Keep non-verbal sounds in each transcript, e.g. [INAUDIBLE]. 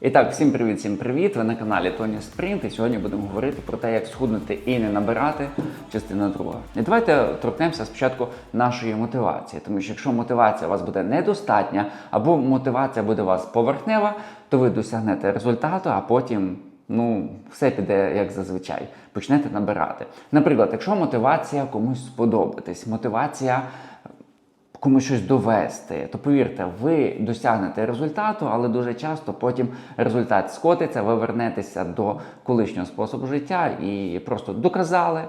І так, всім привіт, всім привіт! Ви на каналі Тоні Спринт. І сьогодні будемо говорити про те, як схуднути і не набирати. Частина друга. І давайте торкнемося спочатку нашої мотивації. Тому що якщо мотивація у вас буде недостатня, або мотивація буде у вас поверхнева, то ви досягнете результату, а потім. Ну, все піде як зазвичай, почнете набирати. Наприклад, якщо мотивація комусь сподобатись, мотивація комусь щось довести, то повірте, ви досягнете результату, але дуже часто потім результат скотиться, ви вернетеся до колишнього способу життя і просто доказали,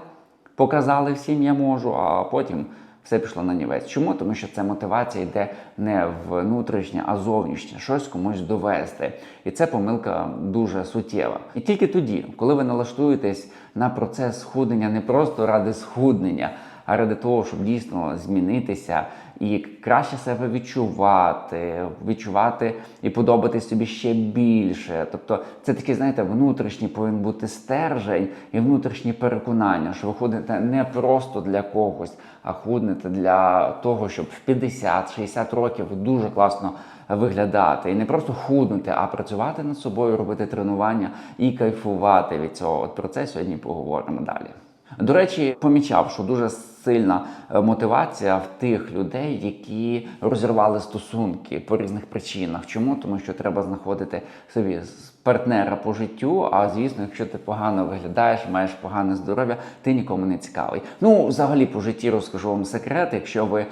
показали всім я можу, а потім все пішло на нівець. Чому? Тому що ця мотивація йде не внутрішнє, а зовнішнє, щось комусь довести. І це помилка дуже суттєва. І тільки тоді, коли ви налаштуєтесь на процес схуднення не просто ради схуднення, а ради того, щоб дійсно змінитися і краще себе відчувати, відчувати і подобатись собі ще більше. Тобто, це такий, знаєте, внутрішній повинен бути стержень і внутрішні переконання, що ви ходите не просто для когось, а худнете для того, щоб в 50-60 років дуже класно виглядати і не просто худнути, а працювати над собою, робити тренування і кайфувати від цього. От про це сьогодні поговоримо далі. До речі, помічав, що дуже сильна е, мотивація в тих людей, які розірвали стосунки по різних причинах. Чому? Тому що треба знаходити собі партнера по життю. А звісно, якщо ти погано виглядаєш, маєш погане здоров'я, ти нікому не цікавий. Ну, взагалі, по житті розкажу вам секрет, якщо ви.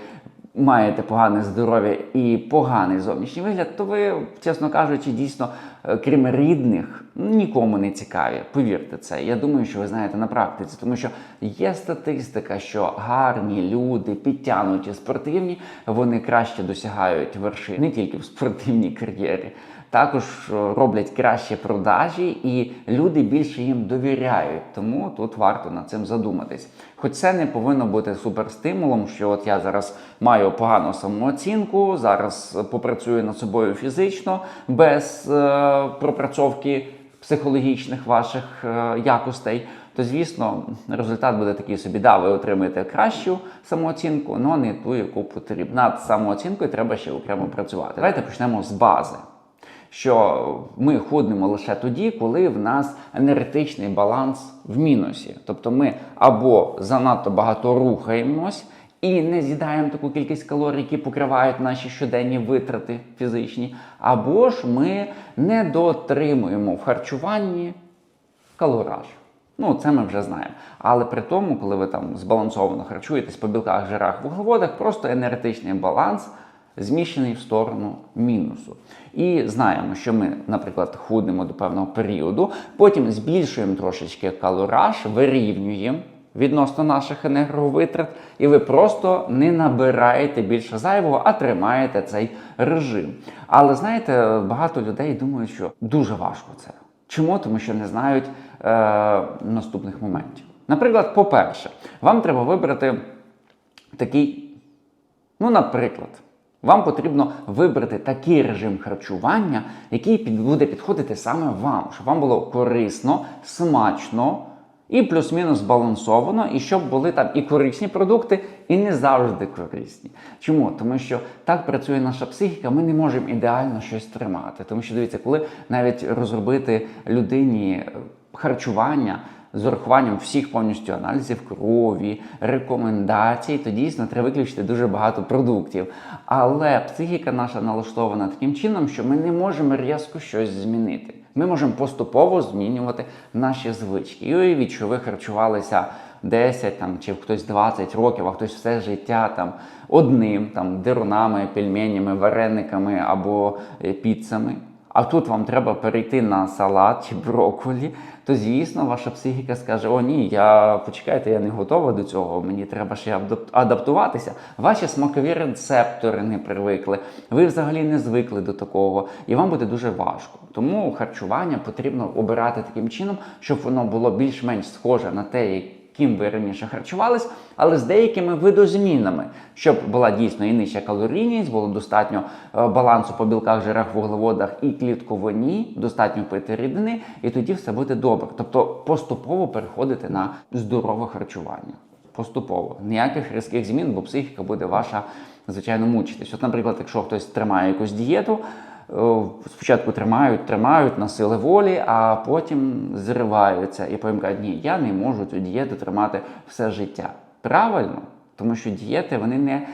Маєте погане здоров'я і поганий зовнішній вигляд, то ви, чесно кажучи, дійсно, крім рідних, нікому не цікаві. Повірте це. Я думаю, що ви знаєте на практиці, тому що є статистика, що гарні люди, підтянуті спортивні, вони краще досягають вершин не тільки в спортивній кар'єрі. Також е, роблять кращі продажі, і люди більше їм довіряють. Тому тут варто над цим задуматись. Хоч це не повинно бути суперстимулом, що от я зараз маю погану самооцінку, зараз попрацюю над собою фізично без е, пропрацьовки психологічних ваших е, якостей. То, звісно, результат буде такий собі. Да, ви отримаєте кращу самооцінку, але не ту, яку потрібно. Над самооцінкою треба ще окремо працювати. Давайте почнемо з бази що ми худнемо лише тоді, коли в нас енергетичний баланс в мінусі. Тобто ми або занадто багато рухаємось і не з'їдаємо таку кількість калорій, які покривають наші щоденні витрати фізичні, або ж ми не дотримуємо в харчуванні калораж. Ну, це ми вже знаємо. Але при тому, коли ви там збалансовано харчуєтесь по білках, жирах, вуглеводах, просто енергетичний баланс зміщений в сторону мінусу. І знаємо, що ми, наприклад, худнемо до певного періоду, потім збільшуємо трошечки калораж, вирівнюємо. Відносно наших енерговитрат, і ви просто не набираєте більше зайвого, а тримаєте цей режим. Але знаєте, багато людей думають, що дуже важко це. Чому? Тому що не знають е, наступних моментів. Наприклад, по-перше, вам треба вибрати такий, ну, наприклад. Вам потрібно вибрати такий режим харчування, який буде підходити саме вам, щоб вам було корисно, смачно і плюс-мінус збалансовано, і щоб були там і корисні продукти, і не завжди корисні. Чому? Тому що так працює наша психіка, ми не можемо ідеально щось тримати. Тому що дивіться, коли навіть розробити людині харчування з урахуванням всіх повністю аналізів крові, рекомендацій, то дійсно треба виключити дуже багато продуктів. Але психіка наша налаштована таким чином, що ми не можемо різко щось змінити. Ми можемо поступово змінювати наші звички. І уявіть, що ви харчувалися 10 там, чи хтось 20 років, а хтось все життя там одним там дирунами, пельменями, варениками або е, піцами а тут вам треба перейти на салат чи брокколі, то звісно, ваша психіка скаже: О, ні, я почекайте, я не готова до цього, мені треба ще адаптуватися. Ваші смакові рецептори не привикли, ви взагалі не звикли до такого, і вам буде дуже важко. Тому харчування потрібно обирати таким чином, щоб воно було більш-менш схоже на те, ким ви раніше харчувались, але з деякими видозмінами, щоб була дійсно і нижча калорійність, було достатньо е, балансу по білках, жирах, вуглеводах і клітковині, достатньо пити рідини, і тоді все буде добре. Тобто поступово переходити на здорове харчування. Поступово ніяких різких змін, бо психіка буде ваша, звичайно, мучитись. От, наприклад, якщо хтось тримає якусь дієту. Спочатку тримають, тримають на сили волі, а потім зриваються і потім кажуть, ні, я не можу цю дієту тримати все життя. Правильно, тому що дієти вони не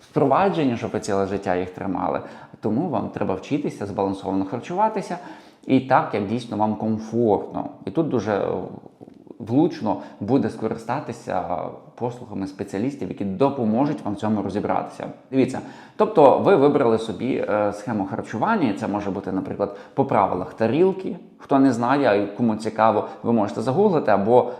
впроваджені, щоб ви ціле життя їх тримали. Тому вам треба вчитися збалансовано харчуватися і так, як дійсно вам комфортно. І тут дуже влучно буде скористатися послугами спеціалістів, які допоможуть вам в цьому розібратися. Дивіться, тобто ви вибрали собі е, схему харчування, і це може бути, наприклад, по правилах тарілки. Хто не знає, кому цікаво, ви можете загуглити або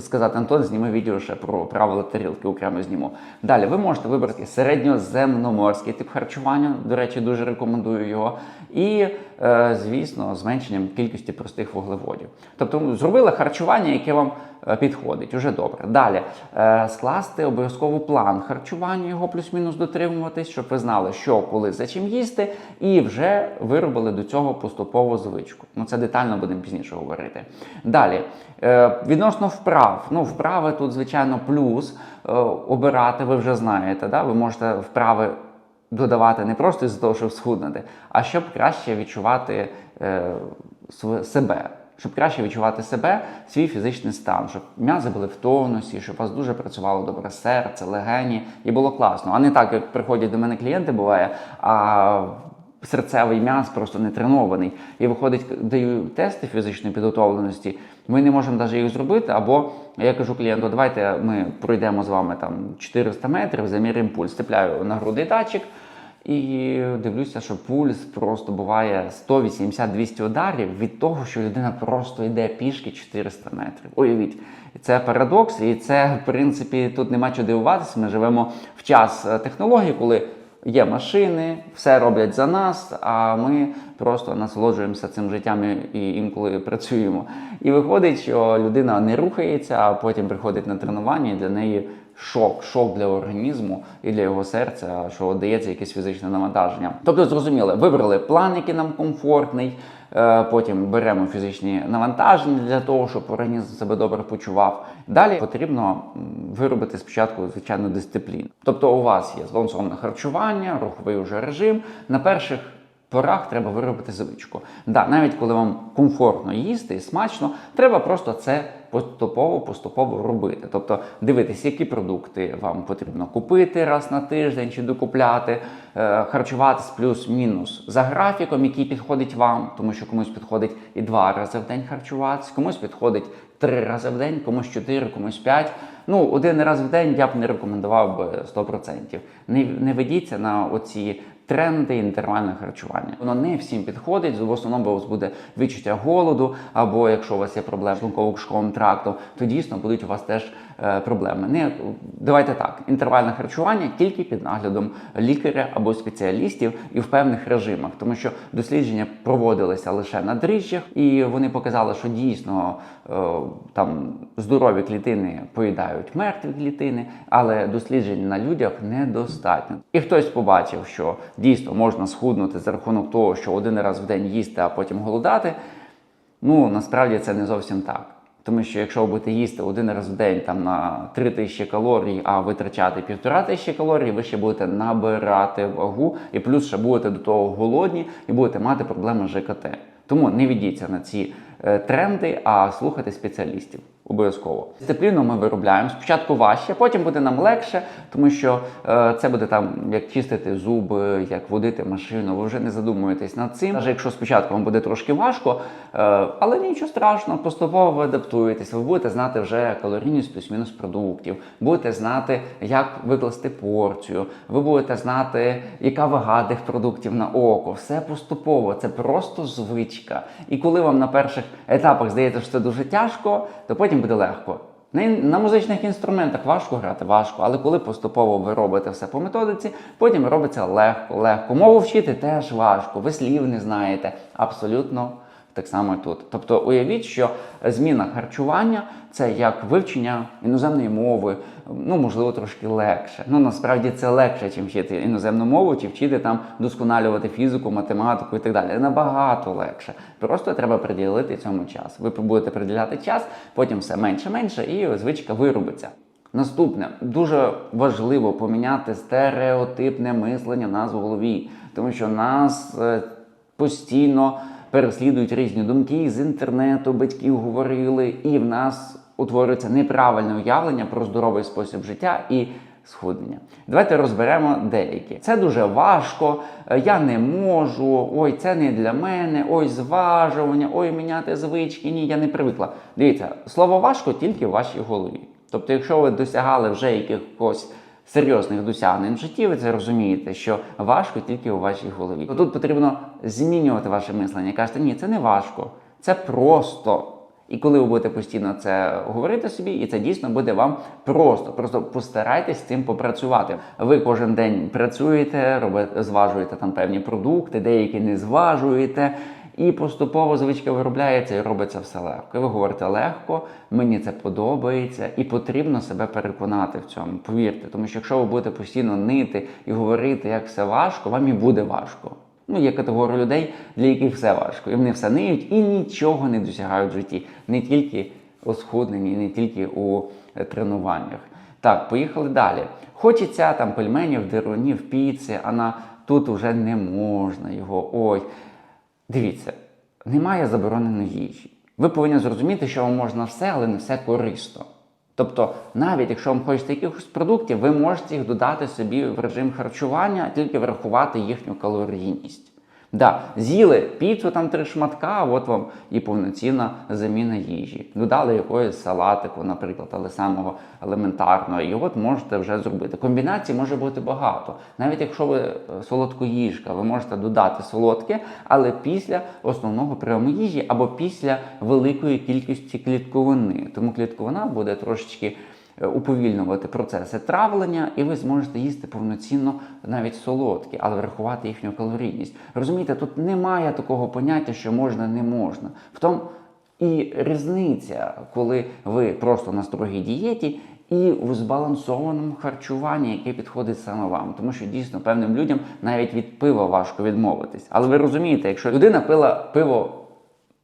сказати Антон, зніми відео ще про правила тарілки, окремо зніму. Далі ви можете вибрати середньоземноморський тип харчування. До речі, дуже рекомендую його. І, е, звісно, зменшенням кількості простих вуглеводів. Тобто зробили харчування, яке вам підходить, уже добре. Далі е, скласти обов'язково план харчування, його плюс-мінус дотримуватись, щоб ви знали, що коли за чим їсти, і вже виробили до цього поступово звичку. Ну це детально будемо пізніше говорити. Далі е, відносно вправ. Ну, вправи тут, звичайно, плюс е, обирати, ви вже знаєте. Да? Ви можете вправи додавати не просто з того, щоб схуднути, а щоб краще відчувати е, себе. Щоб краще відчувати себе, свій фізичний стан, щоб м'язи були в тонусі, щоб у вас дуже працювало добре серце, легені, і було класно. А не так, як приходять до мене клієнти, буває, а серцевий м'яз просто не тренований. І виходить, даю тести фізичної підготовленості, ми не можемо навіть їх зробити. Або я кажу клієнту, давайте ми пройдемо з вами там 400 метрів, заміряємо пульс, цепляю на грудний датчик. І дивлюся, що пульс просто буває 180-200 ударів від того, що людина просто йде пішки 400 метрів. Уявіть, це парадокс, і це, в принципі, тут нема чого дивуватися. Ми живемо в час е, технологій, коли є машини, все роблять за нас, а ми просто насолоджуємося цим життям і інколи працюємо. І виходить, що людина не рухається, а потім приходить на тренування, і для неї шок, шок для організму і для його серця, що дається якесь фізичне навантаження. Тобто, зрозуміли, вибрали план, який нам комфортний. е, Потім беремо фізичні навантаження для того, щоб організм себе добре почував. Далі потрібно виробити спочатку звичайну дисципліну. Тобто, у вас є збалансоване харчування, руховий уже режим. На перших порах треба виробити звичку. Да, навіть коли вам комфортно їсти і смачно, треба просто це поступово поступово робити. Тобто дивитись, які продукти вам потрібно купити раз на тиждень чи докупляти, е, харчуватись плюс-мінус за графіком, який підходить вам, тому що комусь підходить і два рази в день харчуватись, комусь підходить три рази в день, комусь чотири, комусь п'ять. Ну, один раз в день я б не рекомендував би 100%. Не, не ведіться на оці тренди інтервальне харчування. Воно не всім підходить. В основному у вас буде відчуття голоду, або якщо у вас є проблеми з шлунково-кишковим трактом, то дійсно будуть у вас теж проблеми. Не давайте так, інтервальне харчування тільки під наглядом лікаря або спеціалістів і в певних режимах, тому що дослідження проводилися лише на дріжджах, і вони показали, що дійсно е, там здорові клітини поїдають мертві клітини, але досліджень на людях недостатньо. І хтось побачив, що дійсно можна схуднути за рахунок того, що один раз в день їсти, а потім голодати. Ну насправді це не зовсім так. Тому що якщо ви будете їсти один раз в день там на 3 тисячі калорій, а витрачати півтора тисячі калорій, ви ще будете набирати вагу і плюс ще будете до того голодні і будете мати проблеми з ЖКТ. Тому не ведіться на ці е, тренди, а слухайте спеціалістів. Обов'язково дисципліну ми виробляємо спочатку важче, потім буде нам легше, тому що е, це буде там як чистити зуби, як водити машину. Ви вже не задумуєтесь над цим. Навіть якщо спочатку вам буде трошки важко, е, але нічого страшного, поступово ви адаптуєтесь. Ви будете знати вже калорійність плюс-мінус продуктів, будете знати, як викласти порцію. Ви будете знати, яка вага тих продуктів на око. Все поступово, це просто звичка. І коли вам на перших етапах здається, що це дуже тяжко, то потім буде легко. На музичних інструментах важко грати, важко, але коли поступово ви робите все по методиці, потім робиться легко, легко. Мову вчити теж важко, ви слів не знаєте. Абсолютно так само і тут. Тобто уявіть, що зміна харчування це як вивчення іноземної мови, ну можливо трошки легше. Ну насправді це легше, ніж вчити іноземну мову, чи вчити там досконалювати фізику, математику і так далі. Набагато легше. Просто треба приділити цьому час. Ви будете приділяти час, потім все менше-менше, і звичка виробиться. Наступне дуже важливо поміняти стереотипне мислення в нас в голові, тому що нас е, постійно переслідують різні думки з інтернету, батьків говорили, і в нас утворюється неправильне уявлення про здоровий спосіб життя і схуднення. Давайте розберемо деякі. Це дуже важко, е, я не можу, ой, це не для мене, ой, зважування, ой, міняти звички. Ні, я не привикла. Дивіться, слово важко тільки в вашій голові. Тобто, якщо ви досягали вже якихось серйозних досягнень в житті, ви це розумієте, що важко тільки у вашій голові. Тут потрібно змінювати ваше мислення. Кажете, ні, це не важко, це просто. І коли ви будете постійно це говорити собі, і це дійсно буде вам просто. Просто постарайтесь з цим попрацювати. Ви кожен день працюєте, робите, зважуєте там певні продукти, деякі не зважуєте. І поступово звичка виробляється і робиться все легко. І ви говорите легко, мені це подобається, і потрібно себе переконати в цьому. Повірте, тому що якщо ви будете постійно нити і говорити, як все важко, вам і буде важко. Ну, є категорія людей, для яких все важко. І вони все ниють і нічого не досягають в житті. Не тільки у схудненні, не тільки у е, тренуваннях. Так, поїхали далі. Хочеться там пельменів, дирунів, піци, а на тут вже не можна його. Ой. Дивіться, немає забороненої їжі. Ви повинні зрозуміти, що вам можна все, але не все корисно. Тобто, навіть якщо вам хочете якихось продуктів, ви можете їх додати собі в режим харчування, тільки врахувати їхню калорійність. Да, з'їли піцу там три шматка, от вам і повноцінна заміна їжі. Додали якогось салатику, наприклад, але самого елементарного, і от можете вже зробити. Комбінацій може бути багато. Навіть якщо ви е, солодкоїжка, ви можете додати солодке, але після основного прийому їжі або після великої кількості клітковини. Тому клітковина буде трошечки уповільнювати процеси травлення, і ви зможете їсти повноцінно навіть солодкі, але врахувати їхню калорійність. Розумієте, тут немає такого поняття, що можна, не можна. В тому і різниця, коли ви просто на строгій дієті. І в збалансованому харчуванні, яке підходить саме вам, тому що дійсно певним людям навіть від пива важко відмовитись. Але ви розумієте, якщо людина пила пиво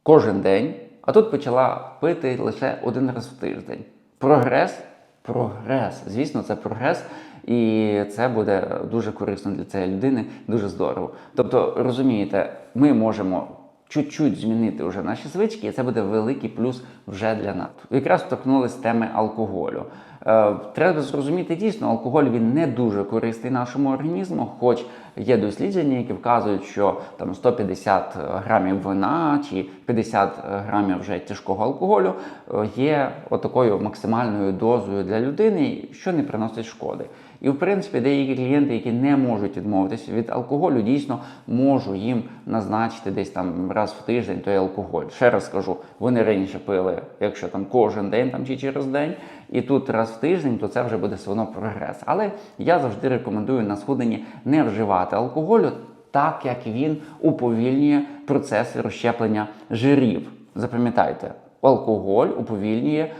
кожен день, а тут почала пити лише один раз в тиждень. Прогрес прогрес. Звісно, це прогрес, і це буде дуже корисно для цієї людини, дуже здорово. Тобто, розумієте, ми можемо. Чуть-чуть змінити вже наші звички, і це буде великий плюс вже для нас. Якраз торкнулися теми алкоголю. Е, треба зрозуміти дійсно, алкоголь він не дуже корисний нашому організму, хоч є дослідження, які вказують, що там 150 грамів вина чи 50 грамів вже тяжкого алкоголю е, є отакою максимальною дозою для людини, що не приносить шкоди. І в принципі, деякі клієнти, які не можуть відмовитися від алкоголю, дійсно можу їм назначити десь там раз в тиждень той алкоголь. Ще раз скажу, вони раніше пили, якщо там кожен день там чи через день, і тут раз в тиждень, то це вже буде все одно прогрес. Але я завжди рекомендую на схудненні не вживати алкоголю, так як він уповільнює процеси розщеплення жирів. Запам'ятайте, алкоголь уповільнює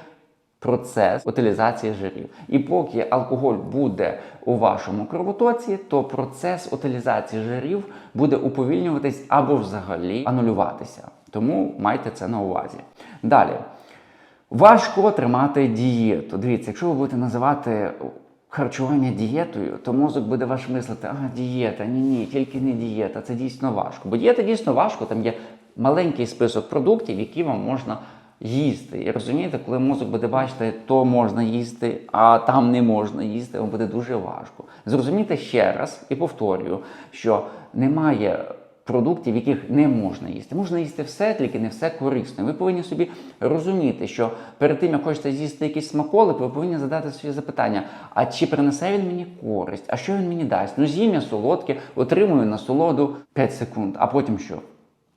процес утилізації жирів. І поки алкоголь буде у вашому кровотоці, то процес утилізації жирів буде уповільнюватись або взагалі анулюватися. Тому майте це на увазі. Далі. Важко тримати дієту. Дивіться, якщо ви будете називати харчування дієтою, то мозок буде ваш мислити, а дієта, ні, ні, тільки не дієта, це дійсно важко. Бо дієта дійсно важко, там є маленький список продуктів, які вам можна їсти. І розумієте, коли мозок буде бачити, то можна їсти, а там не можна їсти, вам буде дуже важко. Зрозумійте ще раз і повторюю, що немає. Продуктів, яких не можна їсти. Можна їсти все, тільки не все корисно. Ви повинні собі розуміти, що перед тим, як хочете з'їсти якийсь смаколик, ви повинні задати собі запитання: а чи принесе він мені користь? А що він мені дасть? Ну, з'їм я солодке, отримую насолоду 5 секунд, а потім що?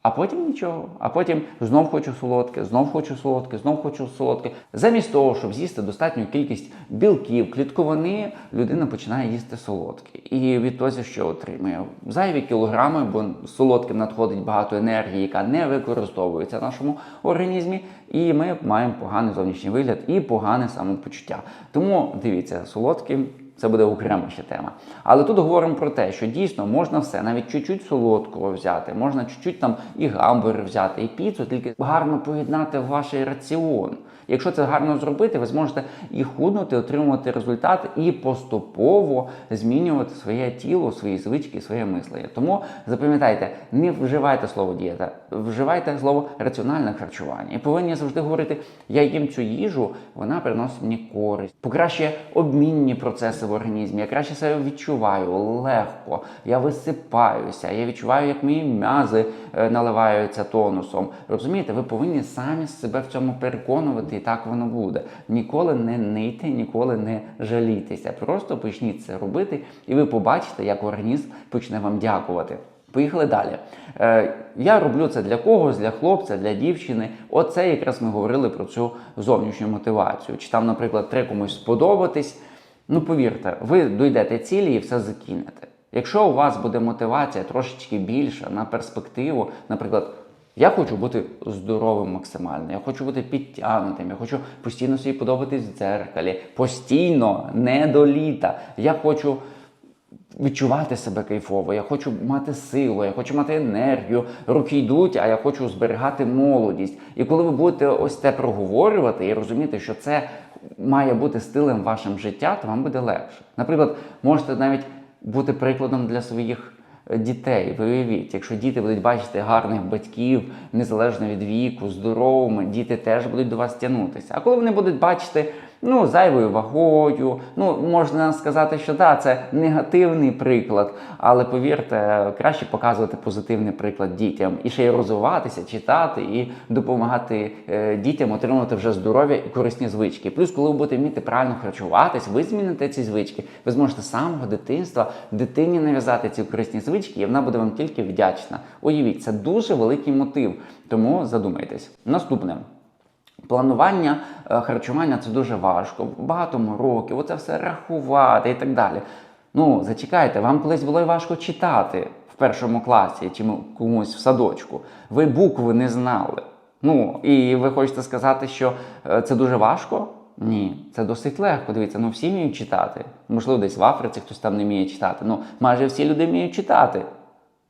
А потім нічого. А потім знов хочу солодке, знов хочу солодке, знов хочу солодке. Замість того, щоб з'їсти достатню кількість білків, клітковини, людина починає їсти солодке. І відтоді, що отримує зайві кілограми, бо солодким надходить багато енергії, яка не використовується в нашому організмі. І ми маємо поганий зовнішній вигляд і погане самопочуття. Тому дивіться, солодким це буде окрема ще тема. Але тут говоримо про те, що дійсно можна все, навіть чуть-чуть солодкого взяти, можна чуть-чуть там і гамбургер взяти, і піцу, тільки гарно поєднати в ваш раціон. Якщо це гарно зробити, ви зможете і худнути, отримувати результат, і поступово змінювати своє тіло, свої звички, своє мислення. Тому запам'ятайте, не вживайте слово дієта, вживайте слово раціональне харчування. І повинні завжди говорити: я їм цю їжу, вона приносить мені користь, покращує обмінні процеси в організмі. Я краще себе відчуваю легко, я висипаюся, я відчуваю, як мої м'язи е, наливаються тонусом. Розумієте, ви повинні самі себе в цьому переконувати, і так воно буде. Ніколи не нийте, ніколи не жалійтеся. Просто почніть це робити, і ви побачите, як організм почне вам дякувати. Поїхали далі. Е, я роблю це для когось, для хлопця, для дівчини. Оце якраз ми говорили про цю зовнішню мотивацію. Чи там, наприклад, треба комусь сподобатись. Ну, повірте, ви дійдете цілі і все закинете. Якщо у вас буде мотивація трошечки більша на перспективу, наприклад, я хочу бути здоровим максимально, я хочу бути підтягнутим, я хочу постійно собі подобатись в дзеркалі, постійно, не до літа. Я хочу відчувати себе кайфово, я хочу мати силу, я хочу мати енергію, руки йдуть, а я хочу зберігати молодість. І коли ви будете ось це проговорювати і розуміти, що це має бути стилем вашим життя, то вам буде легше. Наприклад, можете навіть бути прикладом для своїх е, дітей. Ви уявіть, якщо діти будуть бачити гарних батьків, незалежно від віку, здоровими, діти теж будуть до вас тягнутися. А коли вони будуть бачити ну, зайвою вагою, ну можна сказати, що да, це негативний приклад, але повірте, краще показувати позитивний приклад дітям і ще й розвиватися, читати і допомагати е, дітям отримувати вже здоров'я і корисні звички. Плюс, коли ви будете вміти правильно харчуватись, ви зміните ці звички, ви зможете з самого дитинства дитині нав'язати ці корисні звички, і вона буде вам тільки вдячна. Уявіть, це дуже великий мотив. Тому задумайтесь. Наступне. Планування е, харчування це дуже важко, багато років, оце все рахувати і так далі. Ну, зачекайте, вам колись було важко читати в першому класі чи комусь в садочку. Ви букви не знали. Ну, і ви хочете сказати, що е, це дуже важко? Ні, це досить легко. Дивіться, ну всі вміють читати. Можливо, десь в Африці хтось там не вміє читати. Ну, майже всі люди вміють читати.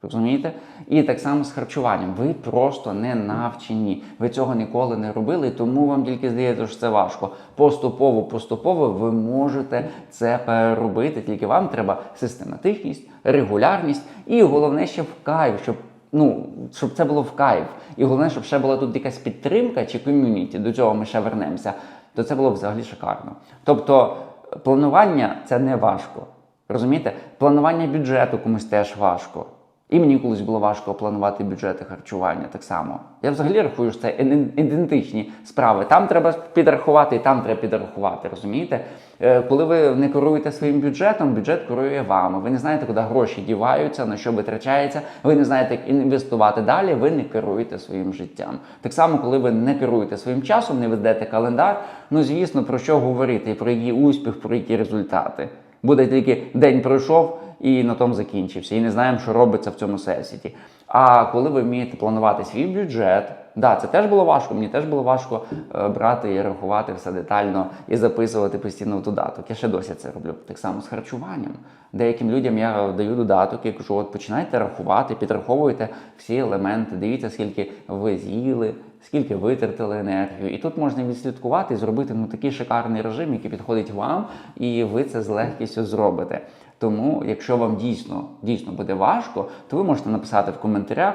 Розумієте? І так само з харчуванням. Ви просто не навчені. Ви цього ніколи не робили, тому вам тільки здається, що це важко. Поступово, поступово ви можете це переробити. Тільки вам треба систематичність, регулярність і головне, ще в кайф, щоб. Ну, щоб це було в кайф. І головне, щоб ще була тут якась підтримка чи ком'юніті, до цього ми ще вернемося, то це було б взагалі шикарно. Тобто, планування це не важко. Розумієте? Планування бюджету комусь теж важко. І мені колись було важко планувати бюджети харчування так само. Я взагалі рахую, що це ідентичні справи. Там треба підрахувати, і там треба підрахувати. Розумієте? Е, коли ви не керуєте своїм бюджетом, бюджет керує вами. Ви не знаєте, куди гроші діваються, на що витрачається. Ви не знаєте, як інвестувати далі. Ви не керуєте своїм життям. Так само, коли ви не керуєте своїм часом, не ведете календар. Ну звісно, про що говорити, про який успіх, про які результати. Буде тільки день пройшов і на тому закінчився. І не знаємо, що робиться в цьому сесіті. А коли ви вмієте планувати свій бюджет, да, це теж було важко. Мені теж було важко е, брати і рахувати все детально і записувати постійно в додаток. Я ще досі це роблю. Так само з харчуванням. Деяким людям я даю додаток і кажу, от починайте рахувати, підраховуйте всі елементи, дивіться, скільки ви з'їли, скільки витратили енергію. І тут можна відслідкувати і зробити ну, такий шикарний режим, який підходить вам, і ви це з легкістю зробите. Тому, якщо вам дійсно дійсно буде важко, то ви можете написати в коментарях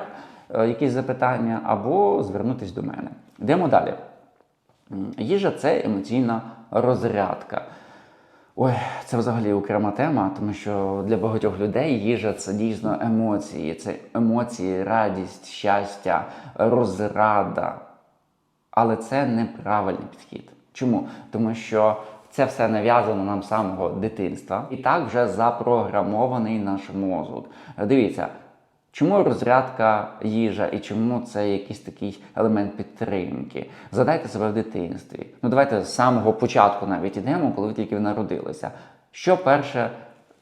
е, якісь запитання або звернутися до мене. Йдемо далі. Їжа це емоційна розрядка. Ой, це взагалі окрема тема, тому що для багатьох людей їжа це дійсно емоції. Це емоції, радість, щастя, розрада. Але це неправильний підхід. Чому? Тому що це все нав'язано нам з самого дитинства. І так вже запрограмований наш мозок. Дивіться, чому розрядка їжа і чому це якийсь такий елемент підтримки? Задайте себе в дитинстві. Ну давайте з самого початку навіть ідемо, коли ви тільки народилися. Що перше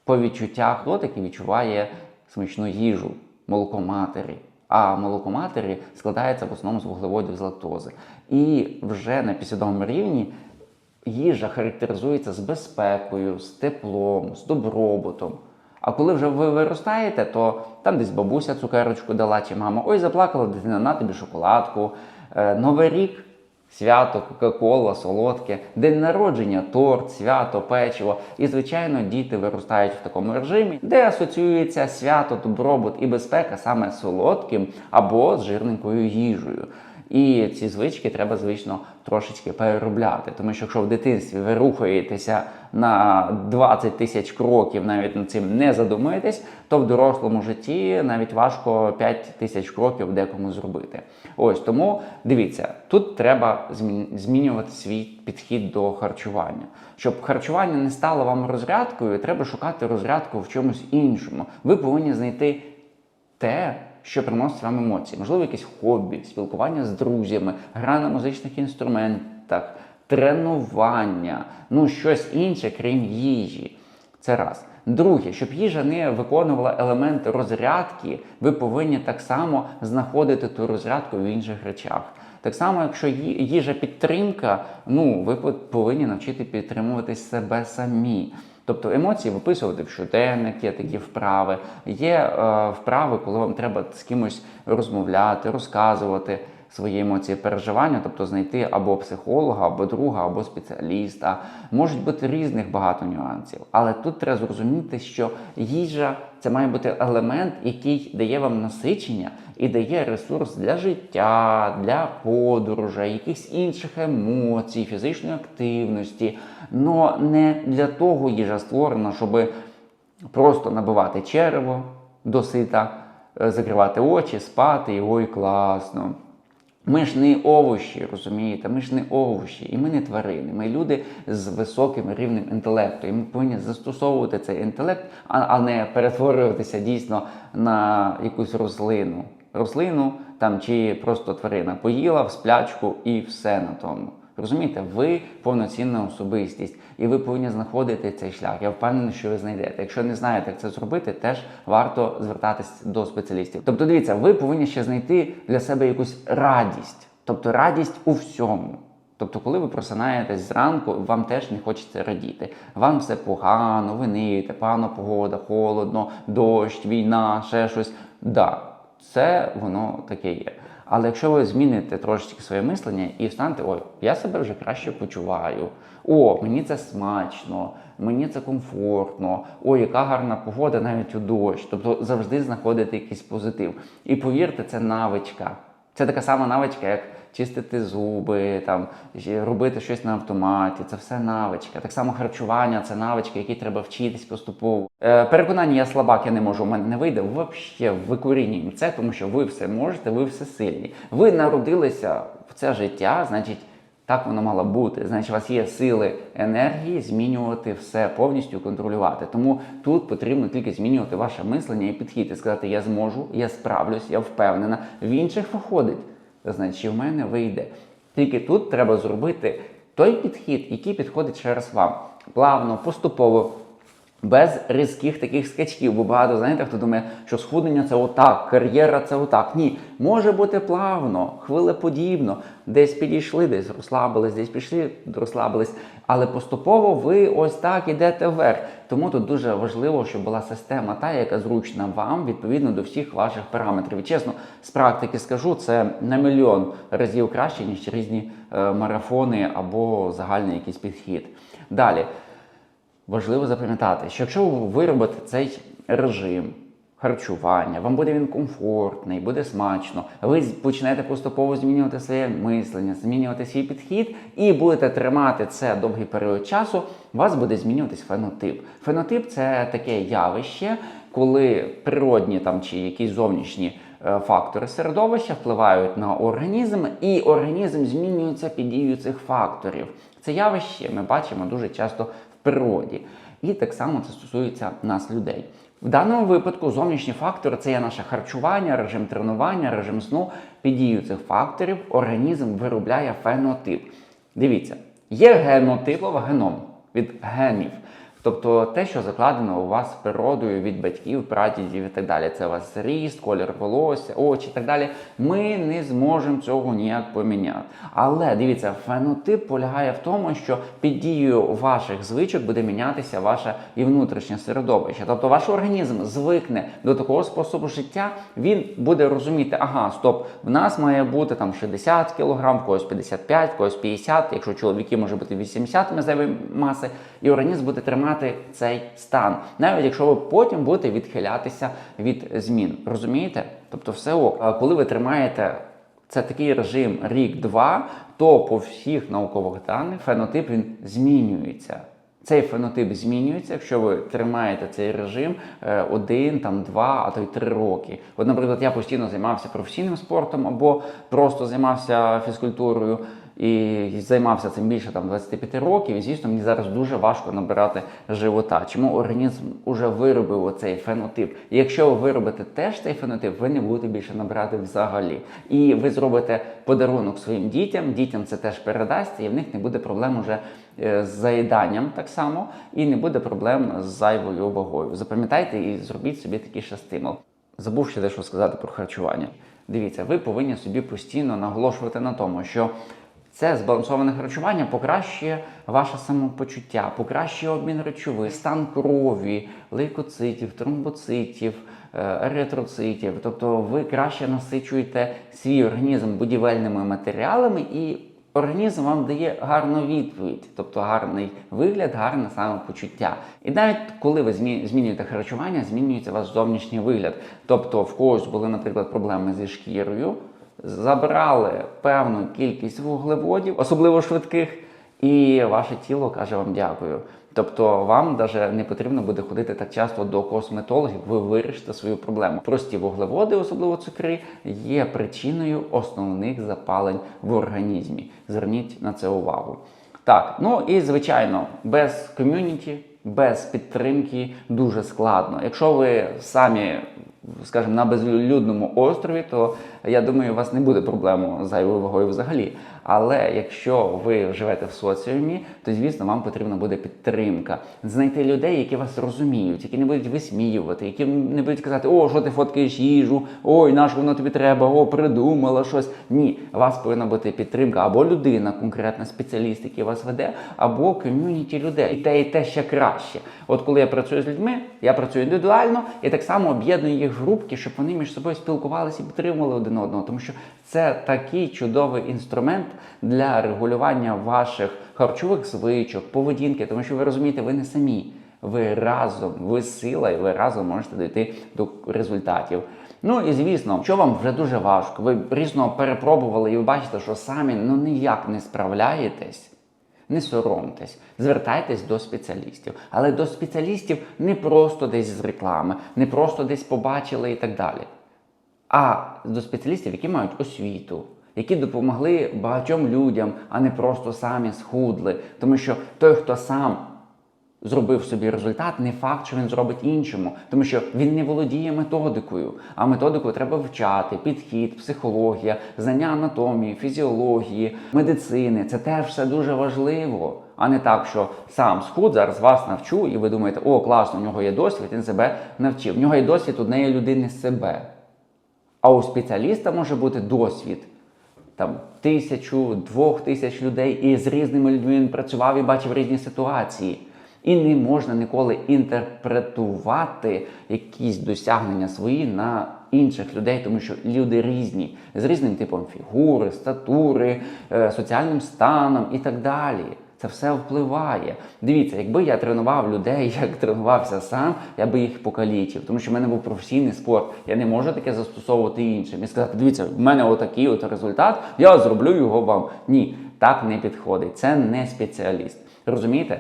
по відчуттях таки відчуває смачну їжу, молоко матері? А молоко матері складається в основному з вуглеводів з лактози. І вже на підсвідомому рівні їжа характеризується з безпекою, з теплом, з добробутом. А коли вже ви виростаєте, то там десь бабуся цукерочку дала чи мама, ой, заплакала дитина, на тобі шоколадку. Е, Новий рік, свято, Кока-Кола, солодке, день народження, торт, свято, печиво. І, звичайно, діти виростають в такому режимі, де асоціюється свято, добробут і безпека саме з солодким або з жирненькою їжею. І ці звички треба, звично, трошечки переробляти. Тому що якщо в дитинстві ви рухаєтеся на 20 тисяч кроків, навіть над цим не задумуєтесь, то в дорослому житті навіть важко 5 тисяч кроків декому зробити. Ось тому дивіться, тут треба змінювати свій підхід до харчування. Щоб харчування не стало вам розрядкою, треба шукати розрядку в чомусь іншому. Ви повинні знайти те, що приносить вам емоції. Можливо, якесь хобі, спілкування з друзями, гра на музичних інструментах, тренування, ну щось інше, крім їжі. Це раз. Друге, щоб їжа не виконувала елементи розрядки, ви повинні так само знаходити ту розрядку в інших речах. Так само, якщо їжа підтримка, ну ви по- повинні навчити підтримувати себе самі. Тобто емоції виписувати в щоденник, є такі вправи. Є е, вправи, коли вам треба з кимось розмовляти, розказувати свої емоції, переживання, тобто знайти або психолога, або друга, або спеціаліста. Можуть бути різних багато нюансів. Але тут треба зрозуміти, що їжа це має бути елемент, який дає вам насичення і дає ресурс для життя, для подорожей, якихось інших емоцій, фізичної активності. Но не для того їжа створена, щоб просто набивати черево досита, е, закривати очі, спати, і ой, класно. Ми ж не овочі, розумієте? Ми ж не овочі, і ми не тварини. Ми люди з високим рівнем інтелекту. І ми повинні застосовувати цей інтелект, а, не перетворюватися дійсно на якусь рослину. Рослину там чи просто тварина поїла в сплячку і все на тому. Розумієте, ви повноцінна особистість, і ви повинні знаходити цей шлях. Я впевнений, що ви знайдете. Якщо не знаєте, як це зробити, теж варто звертатись до спеціалістів. Тобто, дивіться, ви повинні ще знайти для себе якусь радість, тобто радість у всьому. Тобто, коли ви просинаєтесь зранку, вам теж не хочеться радіти. Вам все погано, ви ниєте, погана погода, холодно, дощ, війна, ще щось. Да, це воно таке є. Але якщо ви зміните трошечки своє мислення і встанете, ой, я себе вже краще почуваю. О, мені це смачно, мені це комфортно, ой, яка гарна погода навіть у дощ. Тобто завжди знаходити якийсь позитив. І повірте, це навичка. Це така сама навичка, як чистити зуби, там робити щось на автоматі. Це все навичка. Так само харчування, це навички, які треба вчитись поступово. Е, переконання, я слабак, я не можу, у мене не вийде. Взагалі викорінюємо це, тому що ви все можете, ви все сильні. Ви народилися в це життя, значить. Так воно мало бути. Значить, у вас є сили енергії змінювати все повністю контролювати. Тому тут потрібно тільки змінювати ваше мислення і підхід і сказати, я зможу, я справлюсь, я впевнена. В інших виходить, значить, в мене вийде. Тільки тут треба зробити той підхід, який підходить через вам. Плавно, поступово. Без різких таких скачків, бо багато знаєте, хто думає, що схуднення це отак, кар'єра це отак. Ні, може бути плавно, хвилеподібно, десь підійшли, десь розслабились, десь пішли, розслабились. Але поступово ви ось так ідете вверх. Тому тут дуже важливо, щоб була система та, яка зручна вам відповідно до всіх ваших параметрів. І чесно, з практики скажу, це на мільйон разів краще, ніж різні е, марафони або загальний якийсь підхід. Далі. Важливо запам'ятати, що якщо ви виробите цей режим харчування, вам буде він комфортний, буде смачно, ви почнете поступово змінювати своє мислення, змінювати свій підхід і будете тримати це довгий період часу, у вас буде змінюватись фенотип. Фенотип це таке явище, коли природні там чи якісь зовнішні е, фактори середовища впливають на організм, і організм змінюється під дією цих факторів. Це явище ми бачимо дуже часто природі. І так само це стосується нас, людей. В даному випадку зовнішні фактори це є наше харчування, режим тренування, режим сну. Під дією цих факторів організм виробляє фенотип. Дивіться, є генотипова геном від генів. Тобто те, що закладено у вас природою від батьків, прадідів і так далі. Це у вас ріст, колір волосся, очі і так далі. Ми не зможемо цього ніяк поміняти. Але дивіться, фенотип полягає в тому, що під дією ваших звичок буде мінятися ваше і внутрішнє середовище. Тобто ваш організм звикне до такого способу життя, він буде розуміти, ага, стоп, в нас має бути там 60 кг, в когось 55, в когось 50, якщо чоловіки може бути 80 мезевої маси, і організм буде тримати цей стан, навіть якщо ви потім будете відхилятися від змін. Розумієте? Тобто, все ок. Коли ви тримаєте це такий режим рік-два, то по всіх наукових даних фенотип він змінюється. Цей фенотип змінюється, якщо ви тримаєте цей режим е, один, там два, а то й три роки. От, наприклад, я постійно займався професійним спортом або просто займався фізкультурою і займався цим більше там 25 років. І звісно, мені зараз дуже важко набирати живота. Чому організм уже виробив оцей фенотип? І якщо ви виробите теж цей фенотип, ви не будете більше набирати взагалі. І ви зробите подарунок своїм дітям. Дітям це теж передасться, і в них не буде проблем уже е, з заїданням так само, і не буде проблем з зайвою вагою. Запам'ятайте і зробіть собі такий ще стимул. Забув ще дещо сказати про харчування. Дивіться, ви повинні собі постійно наголошувати на тому, що це збалансоване харчування покращує ваше самопочуття, покращує обмін речовин, стан крові, лейкоцитів, тромбоцитів, е, еритроцитів. Тобто ви краще насичуєте свій організм будівельними матеріалами і. Організм вам дає гарну відповідь, тобто гарний вигляд, гарне самопочуття. І навіть коли ви змінюєте харчування, змінюється ваш зовнішній вигляд. Тобто, в когось були, наприклад, проблеми зі шкірою, забрали певну кількість вуглеводів, особливо швидких, і ваше тіло каже вам дякую. Тобто вам навіть не потрібно буде ходити так часто до косметологів, ви вирішите свою проблему. Прості вуглеводи, особливо цукри, є причиною основних запалень в організмі. Зверніть на це увагу. Так, ну і звичайно, без ком'юніті, без підтримки дуже складно. Якщо ви самі, скажімо, на безлюдному острові, то я думаю, у вас не буде проблем з зайвою вагою взагалі. Але якщо ви живете в соціумі, то звісно вам потрібна буде підтримка. Знайти людей, які вас розуміють, які не будуть висміювати, які не будуть казати, о, що ти фоткаєш їжу, ой, на що воно тобі треба, о, придумала щось. Ні, у вас повинна бути підтримка або людина, конкретна спеціаліст, який вас веде, або ком'юніті людей. І те, і те ще краще. От коли я працюю з людьми, я працюю індивідуально і так само об'єдную їх групки, щоб вони між собою спілкувалися і підтримували один одного, тому що це такий чудовий інструмент для регулювання ваших харчових звичок, поведінки, тому що ви розумієте, ви не самі. Ви разом, ви сила, і ви разом можете дійти до результатів. Ну і звісно, що вам вже дуже важко, ви різно перепробували, і ви бачите, що самі ну ніяк не справляєтесь. Не соромтесь, звертайтесь до спеціалістів. Але до спеціалістів не просто десь з реклами, не просто десь побачили і так далі. А до спеціалістів, які мають освіту, які допомогли багатьом людям, а не просто самі схудли. Тому що той, хто сам зробив собі результат, не факт, що він зробить іншому, тому що він не володіє методикою. А методику треба вчати, підхід, психологія, знання анатомії, фізіології, медицини. Це теж все дуже важливо. А не так, що сам схуд зараз вас навчу, і ви думаєте, о, класно, у нього є досвід, він себе навчив. У нього є досвід однієї людини себе. А у спеціаліста може бути досвід там тисячу, двох тисяч людей, і з різними людьми він працював і бачив різні ситуації. І не можна ніколи інтерпретувати якісь досягнення свої на інших людей, тому що люди різні, з різним типом фігури, статури, е, соціальним станом і так далі. Це все впливає. Дивіться, якби я тренував людей, [LAUGHS] як тренувався сам, я би їх покалічив, тому що в мене був професійний спорт. Я не можу таке застосовувати іншим і сказати, дивіться, в мене отакий от результат, я зроблю його вам. Ні, так не підходить. Це не спеціаліст. Розумієте?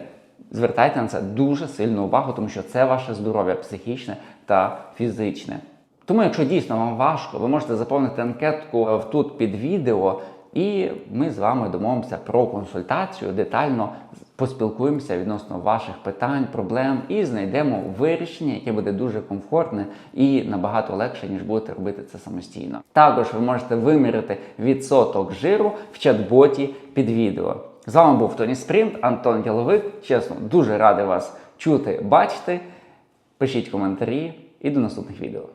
Звертайте на це дуже сильну увагу, тому що це ваше здоров'я психічне та фізичне. Тому, якщо дійсно вам важко, ви можете заповнити анкетку е, тут під відео, і ми з вами домовимося про консультацію, детально поспілкуємося відносно ваших питань, проблем і знайдемо вирішення, яке буде дуже комфортне і набагато легше, ніж будете робити це самостійно. Також ви можете виміряти відсоток жиру в чат-боті під відео. З вами був Тоні Спринт, Антон Яловик. Чесно, дуже радий вас чути, бачити. Пишіть коментарі і до наступних відео.